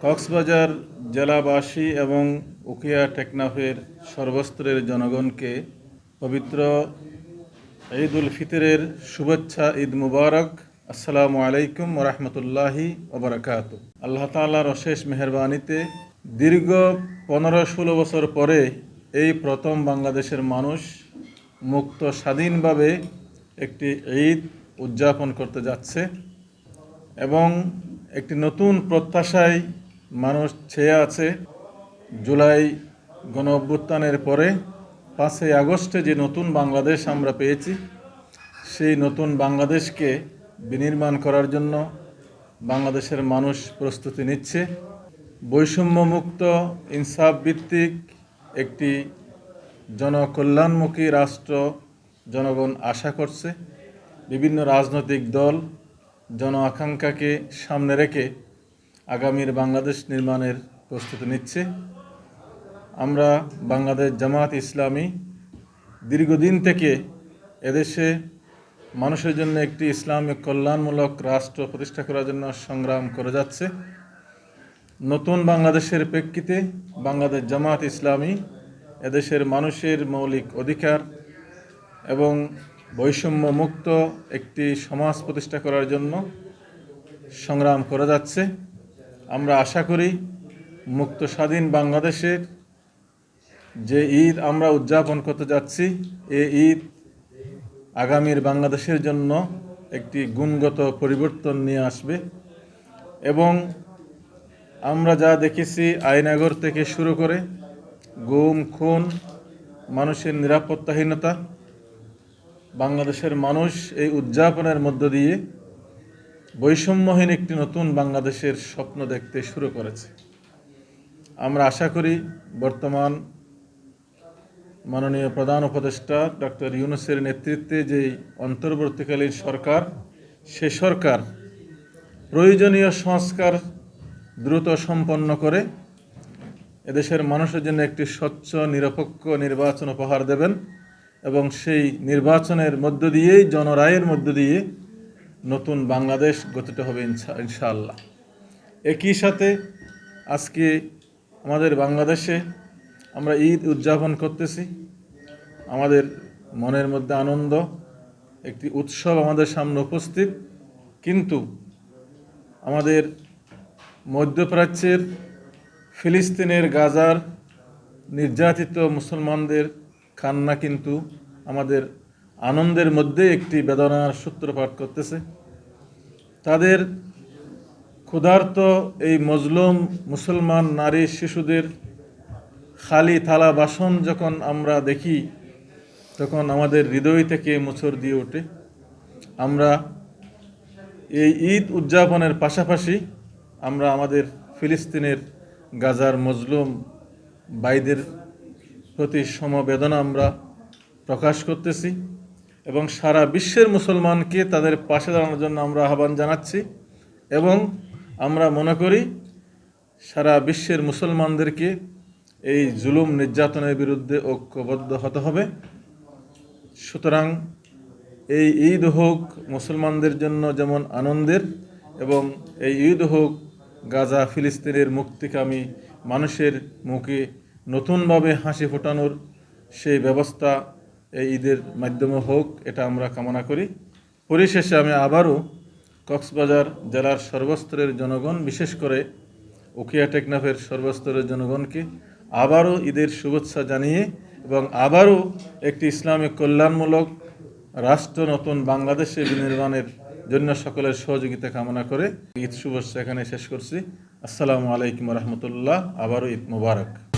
কক্সবাজার জেলাবাসী এবং উকিয়া টেকনাফের সর্বস্তরের জনগণকে পবিত্র ঈদ উল ফিতরের শুভেচ্ছা, ঈদ মুবারক। আসসালামু আলাইকুম ওরহমতুল্লাহি ওবরাকাত আল্লাহ তাআলার অশেষ মেহরবানিতে দীর্ঘ পনেরো ষোলো বছর পরে এই প্রথম বাংলাদেশের মানুষ মুক্ত স্বাধীনভাবে একটি ঈদ উদযাপন করতে যাচ্ছে এবং একটি নতুন প্রত্যাশায় মানুষ ছেয়ে আছে জুলাই গণ অভ্যুত্থানের পরে পাঁচই আগস্টে যে নতুন বাংলাদেশ আমরা পেয়েছি, সেই নতুন বাংলাদেশকে বিনির্মাণ করার জন্য বাংলাদেশের মানুষ প্রস্তুতি নিচ্ছে। বৈষম্যমুক্ত ইনসাফ ভিত্তিক একটি জনকল্যাণমুখী রাষ্ট্র জনগণ আশা করছে। বিভিন্ন রাজনৈতিক দল জন আকাঙ্ক্ষাকে সামনে রেখে আগামীর বাংলাদেশ নির্মাণের প্রস্তুতি নিচ্ছে। আমরা বাংলাদেশ জামাত ইসলামী দীর্ঘদিন থেকে এদেশে মানুষের জন্য একটি ইসলামিক কল্যাণমূলক রাষ্ট্র প্রতিষ্ঠা করার জন্য সংগ্রাম করে যাচ্ছে। নতুন বাংলাদেশের প্রেক্ষিতে বাংলাদেশ জামাত ইসলামী এদেশের মানুষের মৌলিক অধিকার এবং বৈষম্য মুক্ত একটি সমাজ প্রতিষ্ঠা করার জন্য সংগ্রাম করে যাচ্ছে। আমরা আশা করি মুক্ত স্বাধীন বাংলাদেশের যে ঈদ আমরা উদযাপন করতে যাচ্ছি, এ ঈদ আগামীর বাংলাদেশের জন্য একটি গুণগত পরিবর্তন নিয়ে আসবে এবং আমরা যা দেখেছি আইনাগর থেকে শুরু করে গুম, খুন, মানুষের নিরাপত্তাহীনতা, বাংলাদেশের মানুষ এই উদযাপনের মধ্য দিয়ে বৈষম্যহীন একটি নতুন বাংলাদেশের স্বপ্ন দেখতে শুরু করেছে। আমরা আশা করি বর্তমান মাননীয় প্রধান উপদেষ্টা ডক্টর ইউনুসের নেতৃত্বে যে অন্তর্বর্তীকালীন সরকার, সে সরকার প্রয়োজনীয় সংস্কার দ্রুত সম্পন্ন করে এদেশের মানুষের জন্য একটি স্বচ্ছ, নিরপেক্ষ নির্বাচন উপহার দেবেন এবং সেই নির্বাচনের মধ্য দিয়েই, জনরায়ের মধ্য দিয়ে নতুন বাংলাদেশ গঠিত হবে ইনশা ইনশাআল্লাহ। একই সাথে আজকে আমাদের বাংলাদেশে আমরা ঈদ উদযাপন করতেছি। আমাদের মনের মধ্যে আনন্দ, একটি উৎসব আমাদের সামনে উপস্থিত। কিন্তু আমাদের মধ্যপ্রাচ্যের ফিলিস্তিনের, গাজার নির্যাতিত মুসলমানদের কান্না কিন্তু আমাদের আনন্দের মধ্যে একটি বেদনার সূত্রপাত করতেছে। তাদের ক্ষুধার্ত এই মজলুম মুসলমান নারী শিশুদের খালি থালা বাসন যখন আমরা দেখি, তখন আমাদের হৃদয় থেকে মুছর দিয়ে ওঠে। আমরা এই ঈদ উদযাপনের পাশাপাশি আমরা আমাদের ফিলিস্তিনের গাজার মজলুম বাইদের প্রতি সমবেদনা আমরা প্রকাশ করতেছি। এবং সারা বিশ্বের মুসলমানকে তাদের পাশে দাঁড়ানোর জন্য আমরা আহ্বান জানাচ্ছি এবং আমরা মনে করি সারা বিশ্বের মুসলমানদেরকে এই জুলুম নির্যাতনের বিরুদ্ধে ঐক্যবদ্ধ হতে হবে। সুতরাং এই ঈদ হোক মুসলমানদের জন্য যেমন আনন্দের এবং এই ঈদ হোক গাজা ফিলিস্তিনের মুক্তিকামী মানুষের মুখে নতুনভাবে হাসি ফোটানোর সেই ব্যবস্থা এই ঈদের মাধ্যমে হোক, এটা আমরা কামনা করি। পরিশেষে আমি আবারও কক্সবাজার জেলার সর্বস্তরের জনগণ, বিশেষ করে উকিয়া টেকনাফের সর্বস্তরের জনগণকে আবারও ঈদের শুভেচ্ছা জানিয়ে এবং আবারও একটি ইসলামিক কল্যাণমূলক রাষ্ট্র নতুন বাংলাদেশে বিনির্মাণের জন্য সকলের সহযোগিতা কামনা করে ঈদ শুভেচ্ছা এখানে শেষ করছি। আসসালামু আলাইকুম রহমতুল্লাহ। আবারও ঈদ মুবারক।